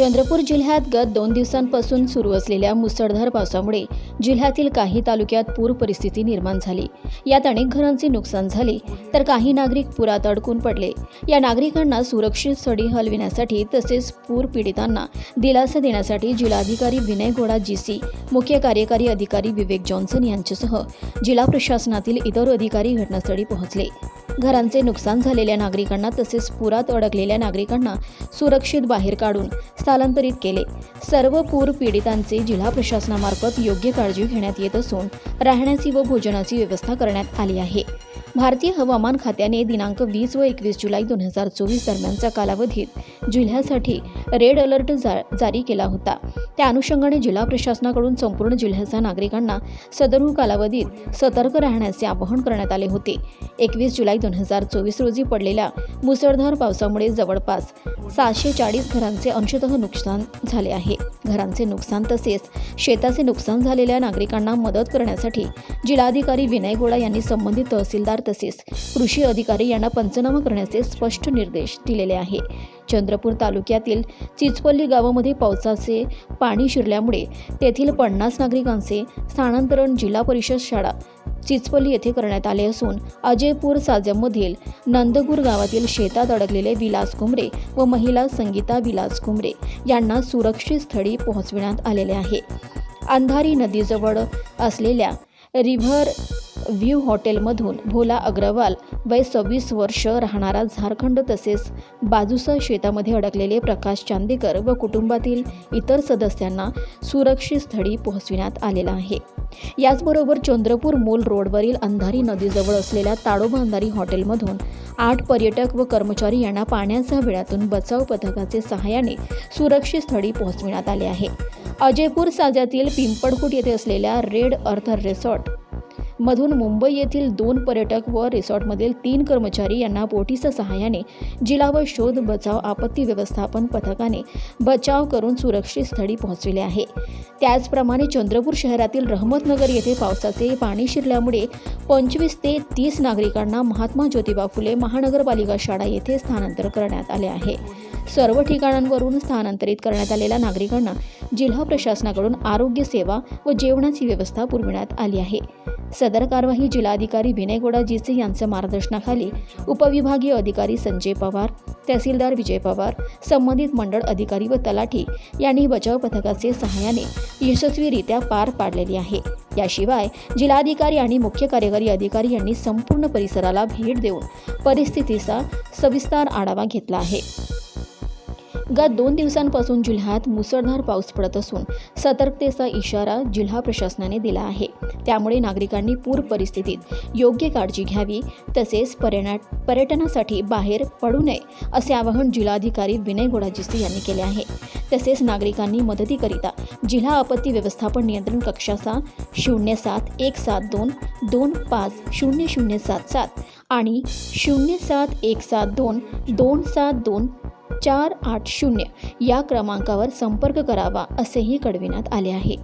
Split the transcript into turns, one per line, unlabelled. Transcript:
चंद्रपूर जिल्ह्यात गत दोन दिवसांपासून सुरू असलेल्या मुसळधार पावसामुळे जिल्ह्यातील काही तालुक्यात पूर परिस्थिती निर्माण झाली. यात अनेक घरांचे नुकसान झाले तर काही नागरिक पुरात अडकून पडले. या नागरिकांना सुरक्षित स्थळी हलविण्यासाठी तसेच पूर पीडितांना दिलासा देण्यासाठी जिल्हाधिकारी विनय गोडा जीसी मुख्य कार्यकारी अधिकारी विवेक जॉन्सन यांच्यासह जिल्हा प्रशासनातील इतर अधिकारी घटनास्थळी पोहोचले. घरांचे नुकसान झालेल्या नागरिकांना तसेच पुरात अडकलेल्या नागरिकांना सुरक्षित बाहेर काढून स्थलांतरित केले. सर्व पूर पीडितांचे जिल्हा प्रशासनामार्फत योग्य काळजी घेण्यात येत असून राहण्याची व भोजनाची व्यवस्था करण्यात आली आहे. भारतीय हवामान खात्याने दिनांक वीस व एकवीस जुलै दोन हजार चोवीस दरम्यानच्या कालावधीत जिल्ह्यासाठी रेड अलर्ट जा जारी केला होता. त्या अनुषंगाने जिल्हा प्रशासनाकडून संपूर्ण जिल्ह्याच्या नागरिकांना सदर कालावधीत सतर्क राहण्याचे आवाहन करण्यात आले होते. एकवीस जुलै दोन हजार चोवीस रोजी पडलेल्या मुसळधार पावसामुळे जवळपास सातशे चाळीस घरांचे अंशतः नुकसान झाले आहे. घरांचे नुकसान तसेच शेताचे नुकसान झालेल्या नागरिकांना मदत करण्यासाठी जिल्हाधिकारी विनय गोळा यांनी संबंधित तहसीलदार तसेच कृषी अधिकारी यांना पंचनामा करण्याचे स्पष्ट निर्देश दिलेले आहे. चंद्रपूर तालुक्यातील चिचपल्ली गावामध्ये पावसाचे पाणी शिरल्यामुळे तेथील पन्नास नागरिकांचे स्थानांतरण जिल्हा परिषद शाळा चिचपल्ली येथे करण्यात आले असून अजयपूर साजममधील नंदगूर गावातील शेतात अडकलेले विलास कुंबरे व महिला संगीता विलास कुंबरे यांना सुरक्षित स्थळी पोहोचविण्यात आलेले आहे. अंधारी नदीजवळ असलेल्या रिव्हर व्ह्यू हॉटेलमधून भोला अग्रवाल वय सव्वीस वर्ष राहणारा झारखंड तसेच बाजूसह शेतामध्ये अडकलेले प्रकाश चांदेकर व कुटुंबातील इतर सदस्यांना सुरक्षित स्थळी पोहोचविण्यात आलेला आहे. याचबरोबर चंद्रपूर मूल रोडवरील अंधारी नदीजवळ असलेल्या ताडोबा अंधारी हॉटेलमधून आठ पर्यटक व कर्मचारी यांना पाण्याच्या वेळातून बचाव पथकाचे सहाय्याने सुरक्षित स्थळी पोहोचविण्यात आले आहे. अजयपूर साज्यातील पिंपळकुट येथे असलेल्या रेड अर्थ रिसॉर्ट मधून मुंबई येथील दोन पर्यटक व रिसॉर्टमधील तीन कर्मचारी यांना बोटीच्या सहाय्याने जिल्हा व शोध बचाव आपत्ती व्यवस्थापन पथकाने बचाव करून सुरक्षित स्थळी पोहोचविले आहे. त्याचप्रमाणे चंद्रपूर शहरातील रहमतनगर येथे पावसाचे पाणी शिरल्यामुळे पंचवीस ते तीस नागरिकांना महात्मा ज्योतिबा फुले महानगरपालिका शाळा येथे स्थानांतर करण्यात आले आहे. सर्व ठिकाणांवरून स्थानांतरित करण्यात आलेल्या नागरिकांना जिल्हा प्रशासनाकडून आरोग्य सेवा व जेवणाची व्यवस्था पुरविण्यात आली आहे. सदर कारवाई जिल्हाधिकारी विनय गोडाजीसे यांच्या मार्गदर्शनाखाली उपविभागीय अधिकारी संजय पवार तहसीलदार विजय पवार संबंधित मंडळ अधिकारी व तलाठी यांनी बचाव पथकाचे सहाय्याने यशस्वीरित्या पार पाडलेली आहे. याशिवाय जिल्हाधिकारी आणि मुख्य कार्यकारी अधिकारी यांनी संपूर्ण परिसराला भेट देऊन परिस्थितीचा सविस्तर आढावा घेतला आहे. गत दोन दिवसांपासून जिल्ह्यात मुसळधार पाऊस पडत असून सतर्कतेचा इशारा जिल्हा प्रशासनाने दिला आहे. त्यामुळे नागरिकांनी पूर परिस्थितीत योग्य काळजी घ्यावी तसेच पर्यटन पर्यटनासाठी बाहेर पडू नये असे आवाहन जिल्हाधिकारी विनय गोडाजिस्ती यांनी केले आहे. तसेच नागरिकांनी मदतीकरिता जिल्हा आपत्ती व्यवस्थापन नियंत्रण कक्षाचा शून्य सात एक सात दोन दोन पाच शून्य शून्य सात सात आणि शून्य सात एक सात दोन दोन सात दोन चार आठ शून्य या क्रमांकावर संपर्क करावा असेही कळविण्यात आले आहे.